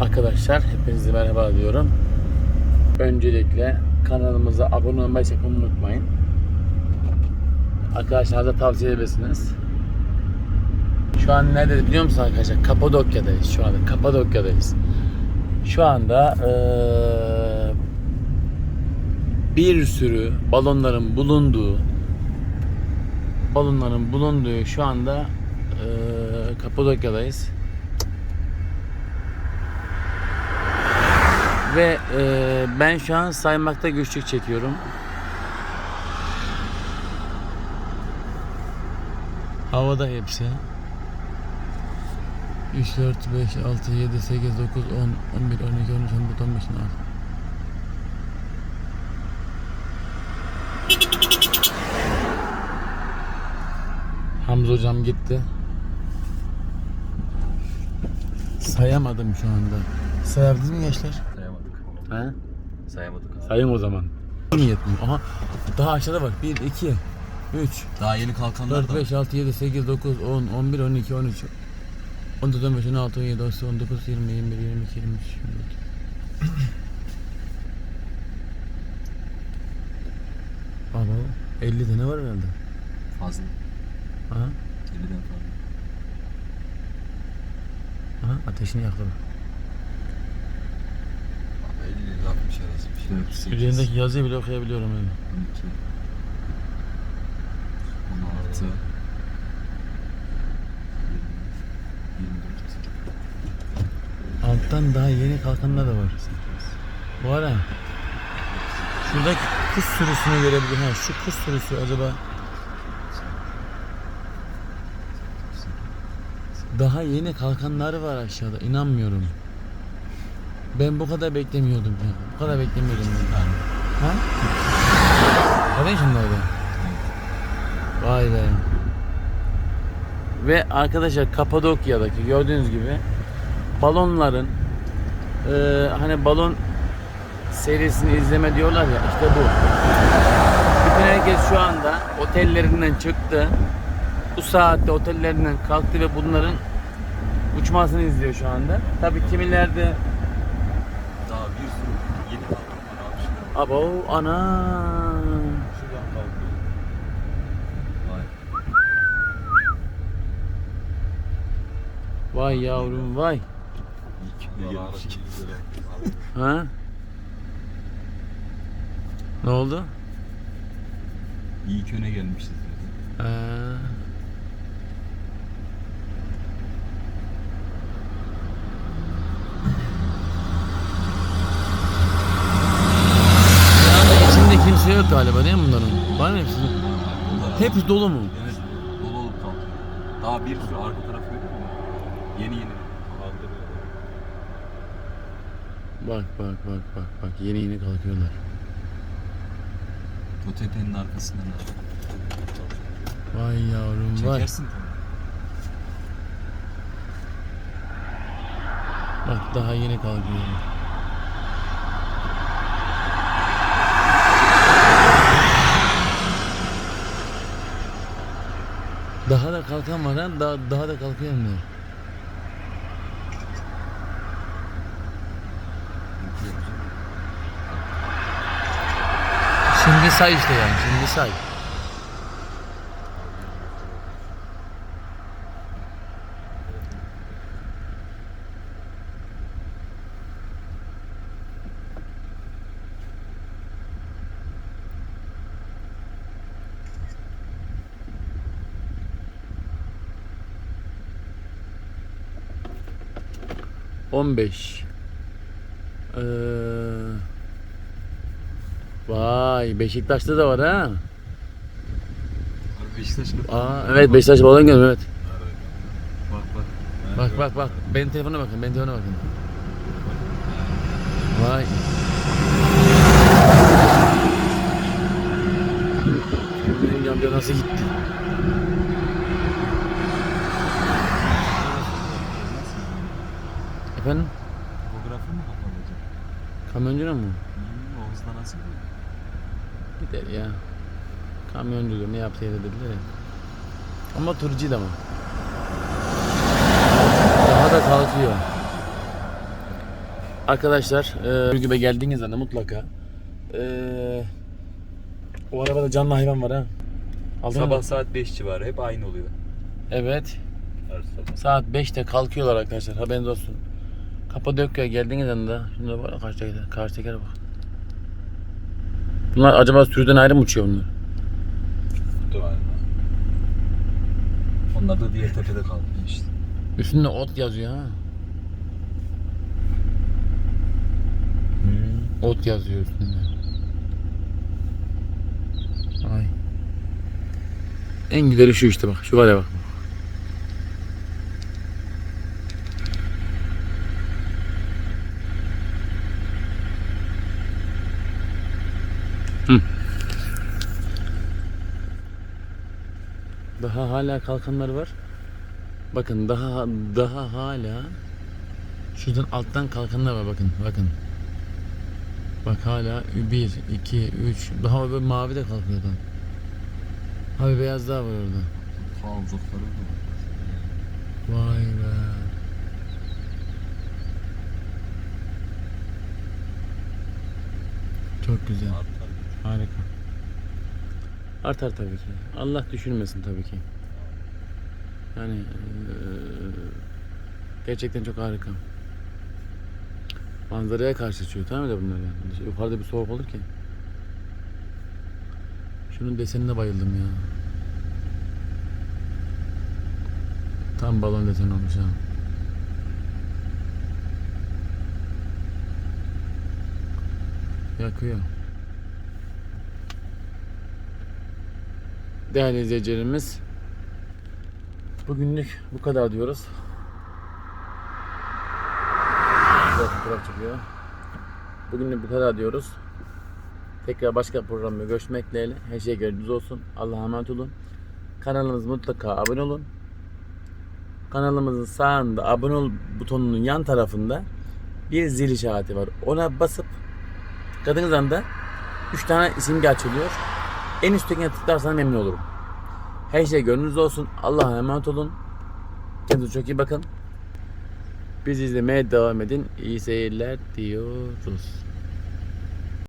Arkadaşlar hepinize merhaba diyorum. Öncelikle kanalımıza abone olmayı sakın unutmayın. Arkadaşlar da tavsiye edebilirsiniz. Şu an neredeyiz biliyor musunuz arkadaşlar? Kapadokya'dayız şu anda. Kapadokya'dayız. Şu anda eee, bir sürü balonların bulunduğu balonların bulunduğu şu anda eee Kapadokya'dayız. Ve eee, ben şu an saymakta güçlük çekiyorum. Havada hepsi. 3, 4, 5, 6, 7, 8, 9, 10, 11, 12, 13, 14, 15, 16. Hamza hocam gitti. Sayamadım şu anda. Sayabildiniz mi gençler? He? Sayamadık. Sayayım o zaman. Yetmiyor. Aha daha aşağıda bak. 1, 2, 3, Daha yeni kalkanlar 4, da 5, 6, 7, 8, 9, 10, 11, 12, 13, 14, 15, 16, 17, 18, 19, 20, 21, 22, 23, 24. Ama 50 tane var herhalde. fazla. Aha, 50'den fazla. aha ateşini yaktı. bak. 50 ile 60 arası bir şey. 4, 8, Üzerindeki yazıyı bile okuyabiliyorum yani. 12, 16, 24, Alttan daha yeni kalkanlar da var. Bu ara şuradaki kuş sürüsünü görebilirim. Ha, şu kuş sürüsü acaba daha yeni kalkanları var aşağıda. İnanmıyorum. Ben bu kadar beklemiyordum ya. Bu kadar beklemiyordum ben. Ha? Neden şimdi orada? Vay be. Ve arkadaşlar Kapadokya'daki gördüğünüz gibi balonların eee, hani balon serisini izleme diyorlar ya işte bu. Bütün herkes şu anda otellerinden çıktı. Bu saatte otellerinden kalktı ve bunların uçmasını izliyor şu anda. Tabii kimilerde Daha bir sürü yeni kalkan var abi şurada. Abo ana. Vay. yavrum vay. Ha? Ne oldu? İyi ki öne gelmişiz. Ee, Yani kimse yok galiba değil mi bunların? Var mı hepsi? Hepsi dolu mu? Evet, dolu olup kalkıyor. Daha bir sürü arka tarafı görüyor musun? Yeni yeni. Bak bak bak bak bak yeni yeni kalkıyorlar. O tepenin arkasından Vay yavrum vay. Çekersin tabii. Bak daha yeni kalkıyor. Ha. Daha, daha da de. Şimdi say işte yani. Şimdi say. On beş. Ee, vay Beşiktaş'ta da var ha. Abi Beşiktaş'ın Aa, evet Beşiktaş balon gördüm evet. Bak bak. Bak bak bak. Benim telefona bakın. Benim telefona bakın. Vay. Benim camca nasıl gitti? Efendim? Fotoğrafı mı kapanacak? Kamyoncunun mu? Hmm, o hızla nasıl gidiyor? Gider ya. Kamyoncu ne yaptı yere dediler ya. Ama turcuydu ama. Daha da kalkıyor. Arkadaşlar, e, gibi geldiğiniz anda mutlaka e, o arabada canlı hayvan var ha. Aldın Sabah mı? saat 5 civarı hep aynı oluyor. Evet. Her sabah. Saat 5'te kalkıyorlar arkadaşlar. Haberiniz olsun. Kapadokya'ya geldiğiniz anda şimdi bak karşı teker, karşı tekere bak. Bunlar acaba sürüden ayrı mı uçuyor bunlar? Muhtemelen. Onlar da diğer tepede kaldı işte. Üstünde ot yazıyor ha. Ot yazıyor üstünde. Ay. En güzeli şu işte bak. Şu var ya bak. Daha hala kalkanlar var. Bakın daha daha hala şuradan alttan kalkanlar var bakın bakın. Bak hala 1, 2, 3 daha böyle mavi de kalkıyor oradan. Abi beyaz daha var orada. Kaldıkları da Vay be. Çok güzel. Harika. Artar tabii ki. Allah düşürmesin tabii ki. Yani eee, gerçekten çok harika. Manzaraya karşı çıkıyor tamam mı bunlar yani. Yukarıda bir soğuk olur ki. Şunun desenine bayıldım ya. Tam balon deseni olmuş ha. Yakıyor. Değerli izleyicilerimiz Bugünlük bu kadar diyoruz. Güzel fotoğraf çıkıyor. Bugünlük bu kadar diyoruz. Tekrar başka programda görüşmek dileğiyle. Her şey gönlünüz olsun. Allah'a emanet olun. Kanalımız mutlaka abone olun. Kanalımızın sağında abone ol butonunun yan tarafında bir zil işareti var. Ona basıp tıkladığınız anda 3 tane simge açılıyor. En üsttekine tıklarsanız memnun olurum. Her şey gönlünüzde olsun. Allah'a emanet olun. Kendinize çok iyi bakın. Bizi izlemeye devam edin. İyi seyirler diyoruz.